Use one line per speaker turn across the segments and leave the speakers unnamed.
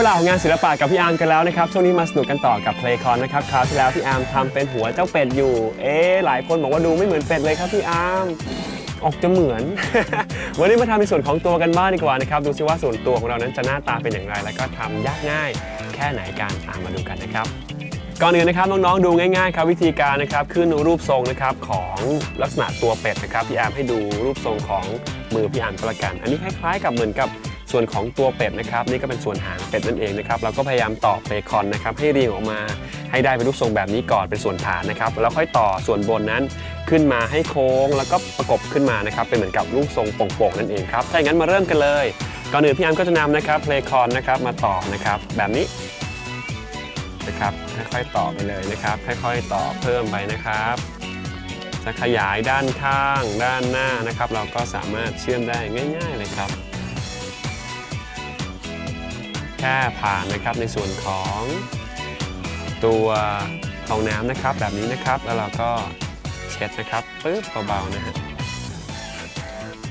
เวลาของงานศิลปะกับพี่อาร์มกันแล้วนะครับช่วงนี้มาสนุกกันต่อกับเพลงคอนนะครับคราวที่แล้วพี่อาร์มทำเป็นหัวเจ้าเป็ดอยู่ เอ๊ะหลายคนบอกว่าดูไม่เหมือนเป็ดเลยครับพี่อาร์มออกจะเหมือน วันนี้มาทำในส่วนของตัวกันบ้างดีกว่านะครับดูซิว่าส่วนตัวของเรานั้นจะหน้าตาเป็นอย่างไร แล้วก็ทำยากง่ายแค่ไหนกันตามมาดูกันนะครับก่อนอื่นนะครับน้องๆดูง่ายๆครับวิธีการนะครับขึ้นรูปทรงนะครับของลักษณะตัวเป็ดนะครับพี่อาร์มให้ดูรูปทรงของมือพี่อาร์มก็แล้วกัน อันนี้คล้ายๆกับเหมือนกับ ส่วนของตัวเป็ดนะครับนี่ก็เป็นส่วนหางเป็ดนั่นเองนะครับเราก็พยายามต่อเบคอนนะครับให้เรียงออกมาให้ได้เป็นรูปทรงแบบนี้ก่อนเป็นส่วนฐานนะครับแล้วค่อยต่อส่วนบนนั้นขึ้นมาให้โค้ง แล้วก็ประกบขึ้นมานะครับเป็นเหมือนกับรูปทรงโป่งๆนั่นเองครับถ้าอย่างนั้นมาเริ่มกันเลยก่อนอื่นพี่อาร์มก็จะนำนะครับเพลคอนนะครับมาต่อนะครับแบบนี้นะครับค่อยๆต่อไปเลยนะครับค่อยๆต่อเพิ่มไปนะครับจะขยายด้านข้างด้านหน้านะครับ เราก็สามารถเชื่อมได้ง่าย ๆ เลยครับ แค่ผ่านนะครับในส่วนของตัวฟองน้ำนะครับแบบนี้นะครับแล้วเราก็เช็ดนะครับปึ๊บเบาๆนะฮะ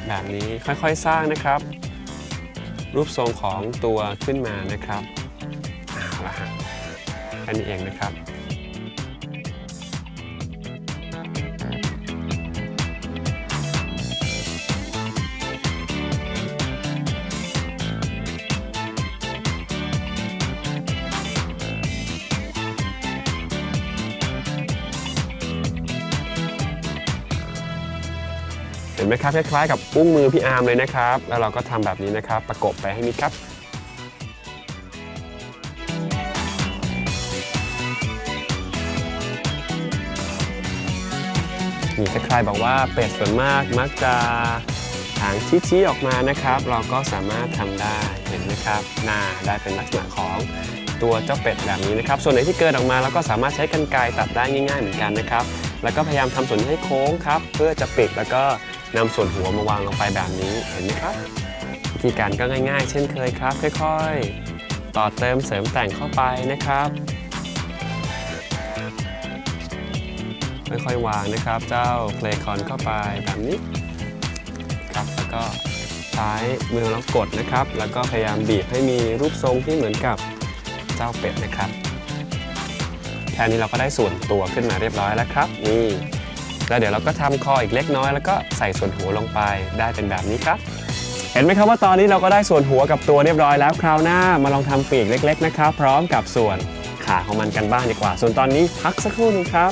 แบบนี้ค่อยๆสร้างนะครับ รูปทรงของตัวขึ้นมานะครับอ่าละฮะแค่นี้เองนะครับ เห็นไหมครับคล้ายๆกับอุ้งมือพี่อาร์มเลยนะครับ แล้วเราก็ทำแบบนี้นะครับ ประกบไปให้มิดครับมีใครบอกว่าเป็ดส่วนมากมักจะหางชี้ๆออกมานะครับ เราก็สามารถทำได้เห็นไหมครับ หน้าได้เป็นลักษณะของตัวเจ้าเป็ดแบบนี้นะครับ ส่วนไหนที่เกินออกมาเราก็สามารถใช้กรรไกรตัดได้ง่าย ๆ เหมือนกันนะครับ แล้วก็พยายามทำส่วนนี้ให้โค้งครับ เพื่อจะปิดแล้วก็นำส่วนหัวมาวางลงไปแบบนี้เห็นไหมครับวิธีการก็ง่าย ๆ เช่นเคยครับ ค่อยๆ ต่อเติมเสริมแต่งเข้าไปนะครับ ค่อยๆวางนะครับ เจ้าเพลคอนเข้าไปแบบนี้ครับแล้วก็ใช้มือแล้วกดนะครับ แล้วก็พยายามบีบให้มีรูปทรงที่เหมือนกับเจ้าเป็ดนะครับ ค่นี้เราก็ได้ส่วนตัวขึ้นมาเรียบร้อยแล้วครับนี่แล้วเดี๋ยวเราก็ทำคออีกเล็กน้อย แล้วก็ใส่ส่วนหัวลงไปได้เป็นแบบนี้ครับ เห็นไหมครับว่าตอนนี้เราก็ได้ส่วนหัวกับตัวเรียบร้อยแล้วคราวหน้ามาลองทำปีกเล็ก ๆ นะครับ พร้อมกับส่วนขาของมันกันบ้างดีกว่า ส่วนตอนนี้พักสักครู่นึงครับ